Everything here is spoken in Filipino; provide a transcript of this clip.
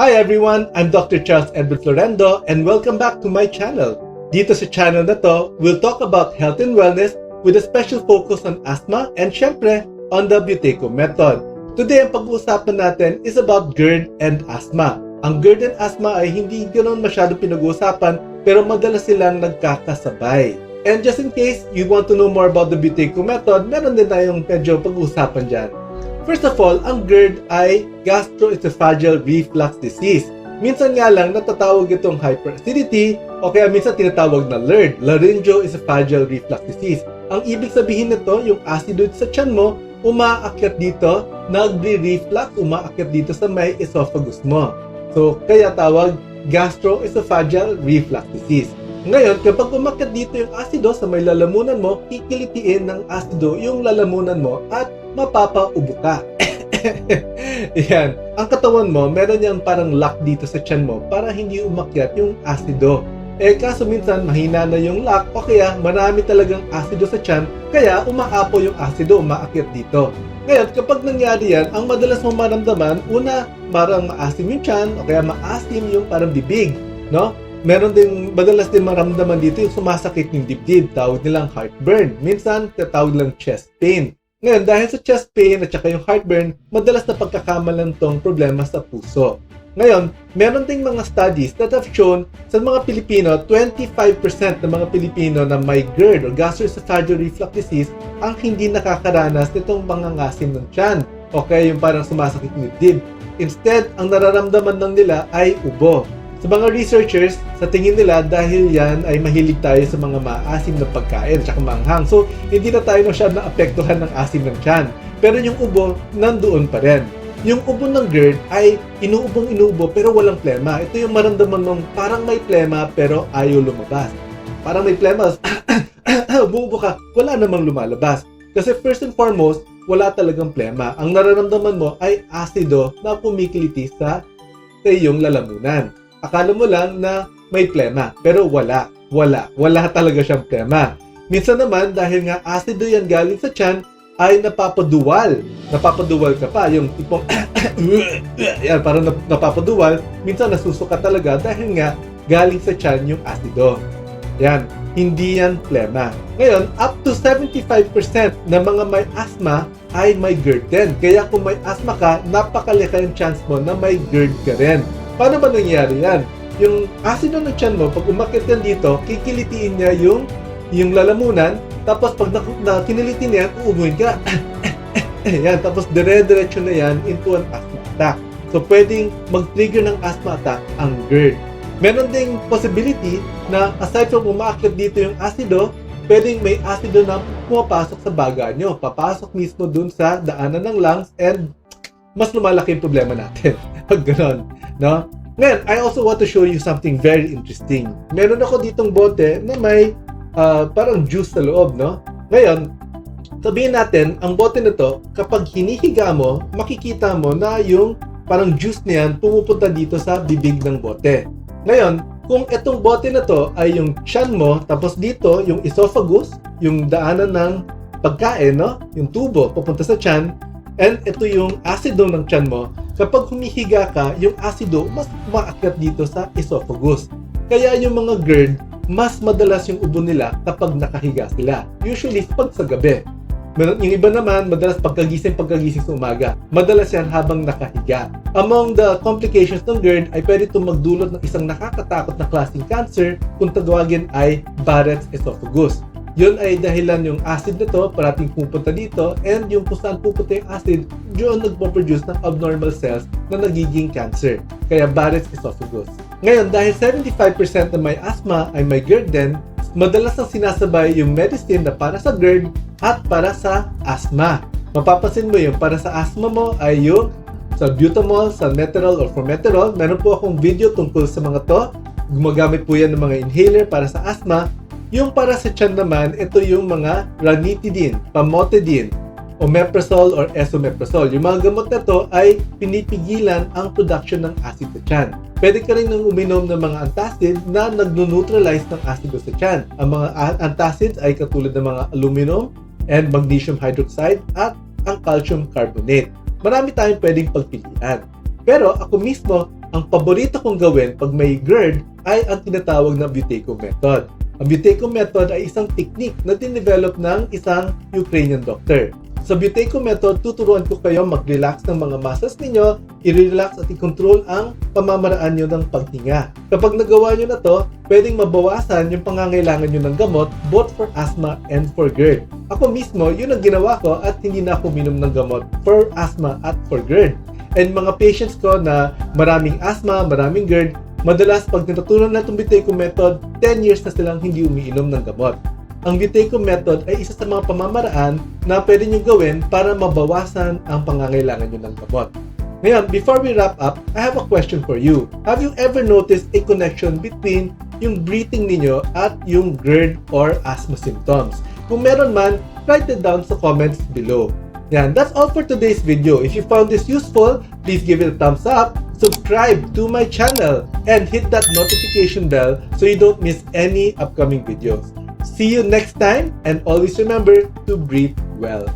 Hi everyone, I'm Dr. Charles Edward Florendo and welcome back to my channel. Dito sa channel na to, we'll talk about health and wellness with a special focus on asthma and syempre on the Buteco method. Today ang pag-uusapan natin is about GERD and asthma. Ang GERD and asthma ay hindi ganoon masyado pinag-uusapan pero madalas silang nagkakasabay. And just in case you want to know more about the Buteco method, meron din tayong medyo pag-uusapan dyan. First of all, ang GERD ay gastroesophageal reflux disease. Minsan nga lang natatawag itong hyperacidity o kaya minsan tinatawag na LERD, laryngoesophageal reflux disease. Ang ibig sabihin nito, yung acidity sa tiyan mo, umaakyat dito, nagre-reflux, umaakyat dito sa may esophagus mo. So, kaya tawag gastroesophageal reflux disease. Ngayon, kapag umakyat dito yung asido sa may lalamunan mo, kikilitiin ng asido yung lalamunan mo at mapapaubo ka. Yan. Ang katawan mo, meron yung parang lock dito sa tiyan mo para hindi umakyat yung asido. Eh kaso minsan mahina na yung lock o kaya marami talagang asido sa tiyan kaya umaapo yung asido, umaakyat dito. Ngayon, kapag nangyari yan, ang madalas mo maramdaman, una, parang maasim yung tiyan o kaya maasim yung parang bibig, no? Meron din, madalas din maramdaman dito yung sumasakit yung dibdib, tawag nilang heartburn. Minsan, tatawag lang chest pain. Ngayon, dahil sa chest pain at saka yung heartburn, madalas na pagkakamalan tong problema sa puso. Ngayon, meron ding mga studies that have shown sa mga Pilipino, 25% ng mga Pilipino na may GERD or gastroesophageal reflux disease ang hindi nakakaranas nitong mga ngasim ng tiyan o kaya yung parang sumasakit ng dibdib. Instead, ang nararamdaman lang nila ay ubo. Sa mga researchers, sa tingin nila dahil yan ay mahilig tayo sa mga maasim na pagkain at maanghang. So, hindi na tayo masyadong naapektuhan ng asim ng tiyan. Pero yung ubo, nandoon pa rin. Yung ubo ng GERD ay inuubong inuubo pero walang plema. Ito yung maramdaman mong parang may plema pero ayaw lumabas. Parang may plema, umuubo ka, wala namang lumalabas. Kasi first and foremost, wala talagang plema. Ang nararamdaman mo ay asido na kumikiliti sa sa iyong lalamunan akala mo lang na may plema. Pero wala. Wala. Wala talaga siyang plema. Minsan naman, dahil nga acido yan galing sa tiyan, ay napapaduwal. Napapaduwal ka pa. Yung tipong, yan, parang nap- napapaduwal. Minsan nasusuka talaga dahil nga galing sa tiyan yung acido. Yan. Hindi yan plema. Ngayon, up to 75% ng mga may asthma ay may GERD din. Kaya kung may asthma ka, napakalaki ang chance mo na may GERD ka rin. Paano ba nangyari yan? Yung asido ng tiyan mo, pag umakit yan dito, kikilitiin niya yung yung lalamunan, tapos pag na, na kinilitin niya, uubuhin ka. yan, tapos dire-diretso na yan into an asthma attack. So, pwedeng mag-trigger ng asthma attack ang GERD. Meron ding possibility na aside from umaakit dito yung asido, pwedeng may asido na pumapasok sa baga nyo. Papasok mismo dun sa daanan ng lungs and mas lumalaki yung problema natin. Pag ganon. No? Ngayon, I also want to show you something very interesting. Meron ako ditong bote na may uh, parang juice sa loob, no? Ngayon, sabihin natin, ang bote na to, kapag hinihiga mo, makikita mo na yung parang juice niyan pumupunta dito sa bibig ng bote. Ngayon, kung itong bote na to ay yung tiyan mo, tapos dito yung esophagus, yung daanan ng pagkain, no? Yung tubo, papunta sa tiyan, and ito yung asido ng tiyan mo, kapag humihiga ka, yung asido mas umaakyat dito sa esophagus. Kaya yung mga GERD, mas madalas yung ubo nila kapag nakahiga sila. Usually, pag sa gabi. Yung iba naman, madalas pagkagising, pagkagising sa umaga. Madalas yan habang nakahiga. Among the complications ng GERD ay pwede itong magdulot ng isang nakakatakot na klaseng cancer kung tawagin ay Barrett's esophagus. Yun ay dahilan yung acid na to parating pupunta dito and yung kung saan pupunta yung acid, yun nagpo-produce ng abnormal cells na nagiging cancer. Kaya Barrett's esophagus. Ngayon, dahil 75% na may asthma ay may GERD din, madalas ang sinasabay yung medicine na para sa GERD at para sa asthma. Mapapansin mo yung para sa asthma mo ay yung salbutamol, salmeterol, or formoterol. Meron po akong video tungkol sa mga to. Gumagamit po yan ng mga inhaler para sa asthma. Yung para sa tiyan naman, ito yung mga ranitidine, pamotidine, omeprazole or esomeprazole. Yung mga gamot na to ay pinipigilan ang production ng acid sa tiyan. Pwede ka rin nang uminom ng mga antacid na nagno-neutralize ng acido sa tiyan. Ang mga antacids ay katulad ng mga aluminum and magnesium hydroxide at ang calcium carbonate. Marami tayong pwedeng pagpilian. Pero ako mismo, ang paborito kong gawin pag may GERD ay ang tinatawag na Buteco method. Ang Buteco method ay isang technique na dinevelop ng isang Ukrainian doctor. Sa Buteco method, tuturuan ko kayo mag-relax ng mga muscles ninyo, i-relax at i-control ang pamamaraan nyo ng paghinga. Kapag nagawa nyo na to, pwedeng mabawasan yung pangangailangan nyo ng gamot both for asthma and for GERD. Ako mismo, yun ang ginawa ko at hindi na ako minom ng gamot for asthma at for GERD. And mga patients ko na maraming asthma, maraming GERD, madalas pag natutunan na itong Buteco method, 10 years na silang hindi umiinom ng gamot. Ang Buteco method ay isa sa mga pamamaraan na pwede nyo gawin para mabawasan ang pangangailangan nyo ng gamot. Ngayon, before we wrap up, I have a question for you. Have you ever noticed a connection between yung breathing ninyo at yung GERD or asthma symptoms? Kung meron man, write it down sa comments below. Yan, that's all for today's video. If you found this useful, please give it a thumbs up, subscribe to my channel, and hit that notification bell so you don't miss any upcoming videos. See you next time, and always remember to breathe well.